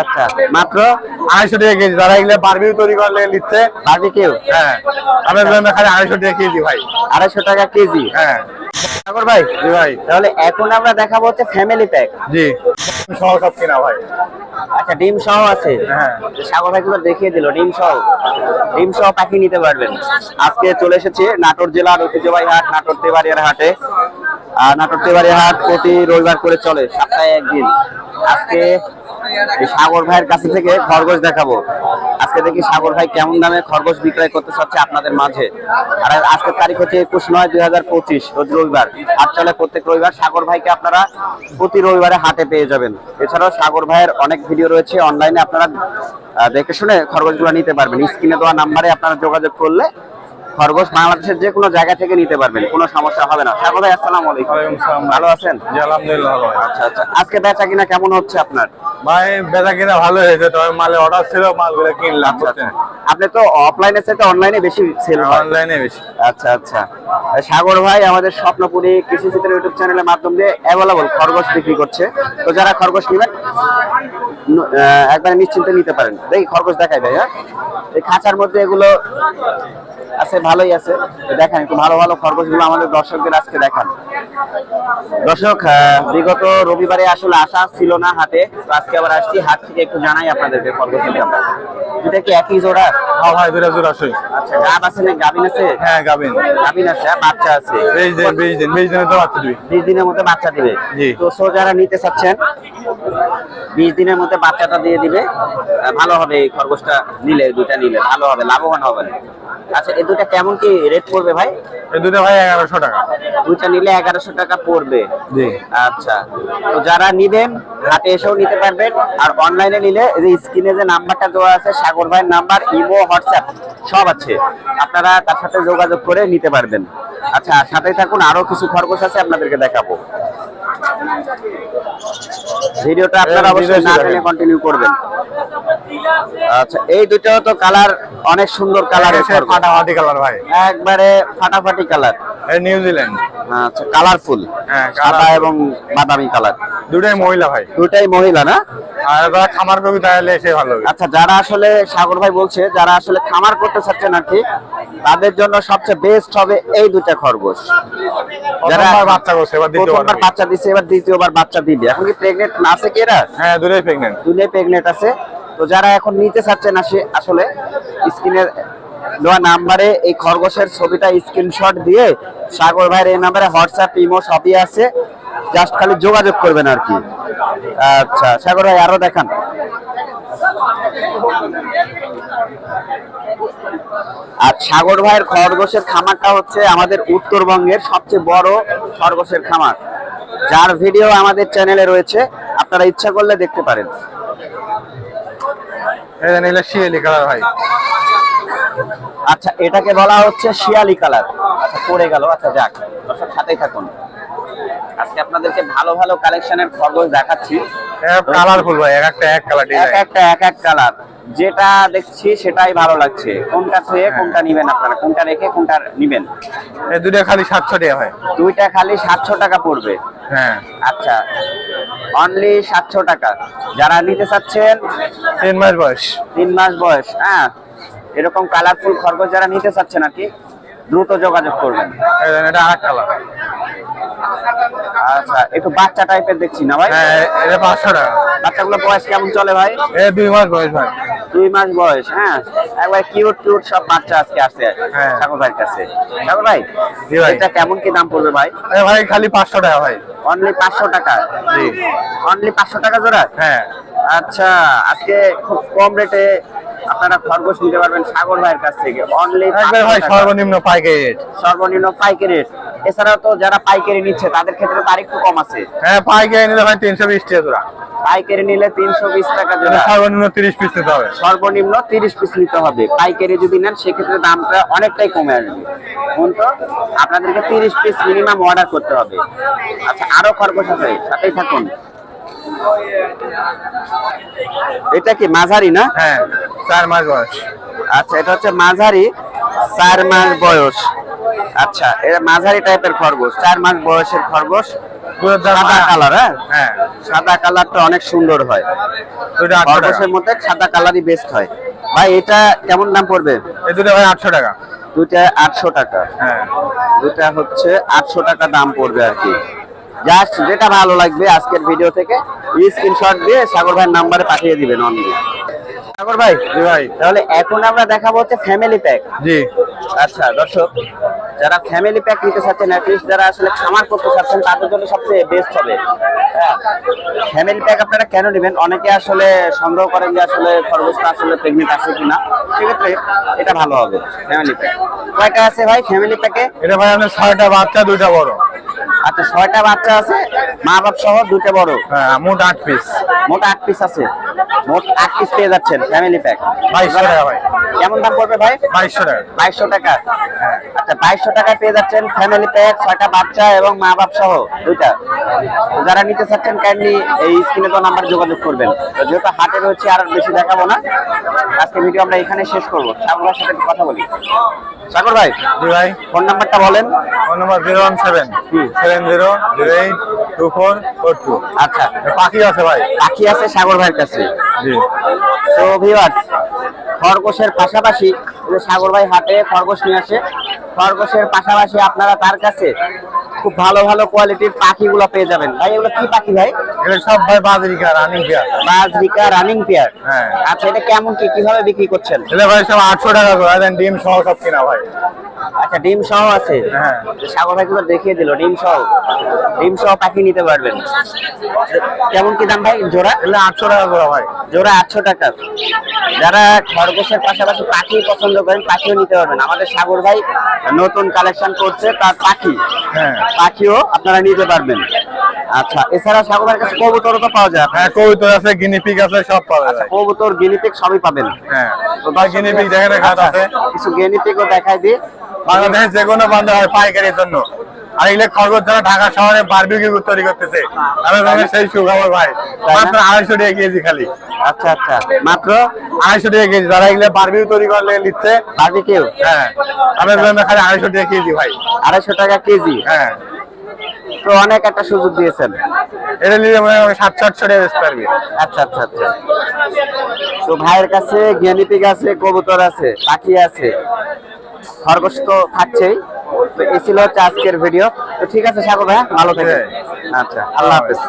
আচ্ছা মাত্র আড়াইশো টাকা কেজি। যারা এগুলো বারবিউ তৈরি করলে নিচ্ছে বারবিকিউ হ্যাঁ। খালি আড়াইশো টাকা কেজি ভাই। আড়াইশো টাকা কেজি? হ্যাঁ। ভাই জি ভাই। তাহলে এখন আমরা দেখাবো হচ্ছে ফ্যামিলি প্যাক জি। সহ সব কিনা ভাই। আচ্ছা ডিম সহ আছে? হ্যাঁ। সাগর ভাই দেখিয়ে দিল ডিম সহ। ডিম সহ পাখি নিতে পারবেন। আজকে চলে এসেছি নাটোর জেলার ঐতিহ্যবাহী হাট নাটোর তেবাড়িয়ার হাটে। আর নাটোর তেবাড়িয়া হাট প্রতি রবিবার করে চলে সপ্তাহে একদিন। আজকে এই সাগর ভাইয়ের কাছে থেকে খরগোশ দেখাবো। আজকে দেখি সাগর ভাই কেমন দামে খরগোশ বিক্রয় করতে চাচ্ছে আপনাদের মাঝে। আর আজকের তারিখ হচ্ছে একুশ নয় দুই হাজার পঁচিশ, রোজ রবিবার। হাট চলে প্রত্যেক রবিবার। সাগর ভাইকে আপনারা প্রতি রবিবারে হাটে পেয়ে যাবেন। এছাড়াও সাগর ভাইয়ের অনেক ভিডিও রয়েছে অনলাইনে আপনারা দেখে শুনে খরগোশগুলো নিতে পারবেন। স্ক্রিনে দেওয়া নাম্বারে আপনারা যোগাযোগ করলে খরগোশ বাংলাদেশের যে কোনো জায়গা থেকে নিতে পারবেন কোনো সমস্যা হবে না। ভাই আসসালামু আলাইকুম। ভালো আছেন? জি আলহামদুলিল্লাহ ভালো আচ্ছা আচ্ছা। আজকে বেচা কিনা কেমন হচ্ছে আপনার? ভাই বেচা কিনা ভালো হয়েছে তবে মালে অর্ডার ছিল মালগুলো কিনলাম আচ্ছা আচ্ছা। আপনি তো অফলাইনে চাইতে অনলাইনে বেশি সেল হয় অনলাইনে বেশি। আচ্ছা আচ্ছা। সাগর ভাই আমাদের স্বপ্নপুরী কৃষি চিত্র ইউটিউব চ্যানেলের মাধ্যম দিয়ে অ্যাভেলেবল খরগোশ বিক্রি করছে। তো যারা খরগোশ নেবেন একবারে নিশ্চিন্তে নিতে পারেন। দেখি খরগোশ দেখাই ভাই হ্যাঁ? এই খাঁচার মধ্যে এগুলো আছে ভালোই আছে। দেখান একটু ভালো ভালো খরগোশগুলো আমাদের দর্শকদের আজকে দেখান। দর্শক বিগত রবিবারে আসলে আসা ছিল না হাটে। তো আজকে আবার আসছি হাট থেকে একটু জানাই আপনাদেরকে খরগোশের দাম এটা কি একই জোড়া? হ্যাঁ ভাই দুটা জোড়া সই আচ্ছা গাব আছে না গাবিন আছে? হ্যাঁ গাবিন। গাবিন আছে বাচ্চা আছে। বেশ দিন বেশ দিন বেশ দিনে তো বাচ্চা দিবি। বিশ দিনের মধ্যে বাচ্চা দিবে? তো সো যারা নিতে চাচ্ছেন বিশ দিনের মধ্যে বাচ্চাটা দিয়ে দিবে। ভালো হবে এই খরগোশটা নিলে দুটা নিলে ভালো হবে লাভবান হবে আচ্ছা এই দুটা কেমন কি রেট পড়বে ভাই? এই দুটা ভাই এগারোশো টাকা। দুটা নিলে এগারোশো টাকা পড়বে। জি। আচ্ছা। তো যারা নিবেন হাটে এসেও নিতে পারবেন। আর অনলাইনে নিলে এই যে স্ক্রিনে যে নাম্বারটা দেওয়া আছে সাগর ভাইয়ের নাম্বার ইমো হোয়াটসঅ্যাপ সব আছে। আপনারা তার সাথে যোগাযোগ করে নিতে পারবেন। আচ্ছা সাথে থাকুন আরও কিছু খরগোশ আছে আপনাদেরকে দেখাবো। ভিডিওটা আপনারা অবশ্যই না টেনে কন্টিনিউ করবেন। আচ্ছা এই দুটো তো কালার অনেক সুন্দর কালারের সে ফাটাফাটি কালার ভাই। একবারে ফাটাফাটি কালার নিউজিল্যান্ড আচ্ছা কালারফুল হ্যাঁ, সাদা এবং বাদামি কালার দুটাই মহিলা ভাই। দুটাই মহিলা না? যারা খামার করবি তাহলে সে ভালো আচ্ছা যারা আসলে সাগর ভাই বলছে যারা আসলে খামার করতে কি তাদের জন্য সবচেয়ে বেস্ট হবে এই দুটা খরগোশ। যারা বাচ্চা করছে এবার প্রথমবার বাচ্চা এবার দ্বিতীয়বার বাচ্চা দিবে। এখন কি প্রেগনেন্ট আছে কি এরা? হ্যাঁ দুটাই প্রেগনেন্ট দুটোই প্রেগনেন্ট আছে। তো যারা এখন নিতে চাচ্ছেন আসে আসলে স্ক্রিনের দেওয়া নাম্বারে এই খরগোশের ছবিটা স্ক্রিনশট দিয়ে সাগর ভাইয়ের এই নাম্বারে হোয়াটসঅ্যাপ ইমো সবই আছে। জাস্ট খালি যোগাযোগ করবেন আর কি। আচ্ছা সাগর ভাই আরও দেখান। আর সাগর ভাইয়ের খরগোশের খামারটা হচ্ছে আমাদের উত্তরবঙ্গের সবচেয়ে বড় খরগোশের খামার। যার ভিডিও আমাদের চ্যানেলে রয়েছে, আপনারা ইচ্ছা করলে দেখতে পারেন। এটা নিলে শিয়ালি কালার ভাই আচ্ছা এটাকে বলা হচ্ছে শিয়ালি কালার আচ্ছা পড়ে গেল। আচ্ছা যাক, দর্শক সাথেই থাকুন। আজকে আপনাদেরকে ভালো ভালো কালেকশনের খরগোশ দেখাচ্ছি। কালারফুল ভাই এক একটা এক কালার এক একটা এক এক কালার যেটা দেখছি সেটাই ভালো লাগছে। কোনটা থুয়ে কোনটা নিবেন আপনারা? কোনটা রেখে কোনটা নিবেন? এই দুটা খালি সাতশো টাকা ভাই। দুইটা খালি সাতশো টাকা পড়বে। হ্যাঁ। আচ্ছা। অনলি সাতশো টাকা। যারা নিতে চাচ্ছেন তিন মাস বয়স। তিন মাস বয়স হ্যাঁ। এরকম কালারফুল খরগোশ যারা নিতে চাচ্ছেন আর কি দ্রুত যোগাযোগ করবেন। এটা আরেক কালার আচ্ছা একটু বাচ্চা টাইপের দেখছি না ভাই? হ্যাঁ এটা পাঁচশো টাকা বাচ্চাগুলো বয়স কেমন চলে ভাই? এ দুই মাস বয়স ভাই দুই মাস বয়স হ্যাঁ? একবার কিউট কিউট সব বাচ্চা আজকে আসছে হ্যাঁ। ঠাকুর ভাইয়ের কাছে। ঠাকুর ভাই এটা কেমন কি দাম পড়বে ভাই? ভাই খালি পাঁচশো টাকা ভাই। অনলি পাঁচশো টাকা? জি। অনলি পাঁচশো টাকা জোড়া? হ্যাঁ। আচ্ছা আজকে খুব কম রেটে আপনারা খরগোশ নিতে পারবেন সাগর ভাইয়ের কাছ থেকে। অনলি ভাই সর্বনিম্ন পাইকারি রেট সর্বনিম্ন পাইকারি রেট এছাড়াও তো যারা পাইকারি নিচ্ছে তাদের ক্ষেত্রে তো আরেকটু কম আছে। হ্যাঁ পাইকারি নিলে ভাই তিনশো বিশ টাকা জোড়া। পাইকারি নিলে তিনশো বিশ টাকা জোড়া। সর্বনিম্ন তিরিশ পিস নিতে হবে। সর্বনিম্ন তিরিশ পিস নিতে হবে। পাইকারি যদি নেন সেক্ষেত্রে দামটা অনেকটাই কমে আসবে। এখন তো আপনাদেরকে তিরিশ পিস মিনিমাম অর্ডার করতে হবে। আচ্ছা আরও খরগোশ আছে সাথেই থাকুন। এটা কি মাঝারি না? হ্যাঁ। চার মাস বয়স। আচ্ছা এটা হচ্ছে মাঝারি চার মাস বয়স। আচ্ছা এটা মাঝারি টাইপের খরগোশ চার মাস বয়সের খরগোশ। সাদা কালার হ্যাঁ? হ্যাঁ। সাদা কালারটা অনেক সুন্দর হয়। দুটো আটশো টাকা। খরগোশের মধ্যে সাদা কালারই বেস্ট হয়। ভাই এটা কেমন দাম পড়বে? এই দুটো ভাই আটশো টাকা। দুইটা আটশো টাকা। হ্যাঁ। দুটা হচ্ছে আটশো টাকা দাম পড়বে আর কি। জাস্ট যেটা ভালো লাগবে আজকের ভিডিও থেকে স্ক্রিনশট দিয়ে সাগর ভাইয়ের নাম্বারে পাঠিয়ে দিবেন অনলি সাগর ভাই জি ভাই। তাহলে এখন আমরা দেখাবো হচ্ছে ফ্যামিলি প্যাক জি। আচ্ছা দর্শক যারা ফ্যামিলি প্যাক নিতে চাচ্ছেন অ্যাটলিস্ট যারা আসলে খামার করতে চাচ্ছেন তাদের জন্য সবচেয়ে বেস্ট হবে। ফ্যামিলি প্যাক আপনারা কেন নেবেন? অনেকে আসলে সন্দেহ করেন যে আসলে খরগোশটা আসলে প্রেগনেন্ট আছে কিনা। সেক্ষেত্রে এটা ভালো হবে ফ্যামিলি প্যাক কয়টা আছে ভাই ফ্যামিলি প্যাকে এটা ভাই আপনার ছয়টা বাচ্চা দুইটা বড়। আচ্ছা ছয়টা বাচ্চা আছে মা বাপ সহ দুটো বড়। হ্যাঁ মোট আট পিস মোট আট পিস আছে। মোট আট পিস পেয়ে যাচ্ছেন ফ্যামিলি প্যাক বাইশশো টাকা ভাই। কেমন দাম পড়বে ভাই? বাইশশো টাকা। বাইশশো টাকা? আচ্ছা বাইশশো টাকায় পেয়ে যাচ্ছেন ফ্যামিলি প্যাক ছয়টা বাচ্চা এবং মা বাপ সহ দুইটা। যারা নিতে চাচ্ছেন কাইন্ডলি এই স্ক্রিনে তো নাম্বার যোগাযোগ করবেন। যেহেতু হাটে রয়েছে আর বেশি দেখাবো না। আজকে ভিডিও আমরা এখানে শেষ করব। সাগর ভাইয়ের সাথে কথা বলি। সাগর ভাই জি ভাই। ফোন নাম্বারটা বলেন। Phone number zero one seven. Seven zero zero eight two four four two. আচ্ছা। পাখি আছে ভাই। পাখি আছে সাগর ভাইয়ের কাছে। তো ভিউয়ার্স খরগোশের পাশাপাশি সাগর ভাই হাটে খরগোশ নিয়ে আসে। খরগোশের পাশাপাশি আপনারা তার কাছে খুব ভালো ভালো কোয়ালিটির পাখিগুলো পেয়ে যাবেন। ভাই এগুলো কি পাখি ভাই? এগুলো সব ভাই বাজরিকা রানিং পেয়ার বাজরিকা রানিং পেয়ার হ্যাঁ। আচ্ছা এটা কেমন কি কীভাবে বিক্রি করছেন? ভাই সব আটশো টাকা করে দেন ডিম সহ সব কিনা ভাই। আচ্ছা ডিম সহ আছে। হ্যাঁ। সাগর ভাই গুলো দেখিয়ে দিল ডিম সহ। ডিম সহ পাখি নিতে পারবেন। কেমন কি দাম ভাই? জোড়া? আটশো টাকা করে ভাই। জোড়া আটশো টাকা। যারা খরগোশের পাশাপাশি পাখি পছন্দ করেন পাখিও নিতে পারবেন। আমাদের সাগর ভাই নতুন কালেকশন করছে তার পাখি। হ্যাঁ। পাখিও আপনারা নিতে পারবেন। আচ্ছা এছাড়া সাগর ভাইয়ের কাছে কবুতরও তো পাওয়া যায়। হ্যাঁ কবুতর আছে গিনিপিক আছে সব পাওয়া যায়। কবুতর গিনিপিক সবই পাবেন। হ্যাঁ তো ভাই গিনিপিক দেখেন আচ্ছা, আছে। কিছু গিনিপিকও দেখাই দিই। বাংলাদেশে যে কোনো বান্ধব হয় পাইকারির জন্য। আর এগুলো খরগোশ যারা ঢাকা শহরে বারবিকিউ তৈরি করতেছে আমি ভাবে সেই সুখবর ভাই। মাত্র আড়াইশো টাকা কেজি খালি। আচ্ছা আচ্ছা। মাত্র? আড়াইশো টাকা কেজি। যারা এগুলো বারবিকিউ তৈরি করলে নিচ্ছে বার্বিকিউ হ্যাঁ। আমি জন্য খালি আড়াইশো টাকা কেজি ভাই। আড়াইশো টাকা কেজি? হ্যাঁ। তো অনেক একটা সুযোগ দিয়েছেন। এটা নিলে মনে হয় সাতশো আটশো টাকা বেচতে পারবি আচ্ছা আচ্ছা আচ্ছা। তো ভাইয়ের কাছে জ্ঞানীপিক আছে কবুতর আছে পাখি আছে। খরগোশ তো খাচ্ছেই তো এই ছিল হচ্ছে আজকের ভিডিও তো ঠিক আছে সাগর ভাই ভালো থাকে আচ্ছা। আল্লাহ হাফেজ।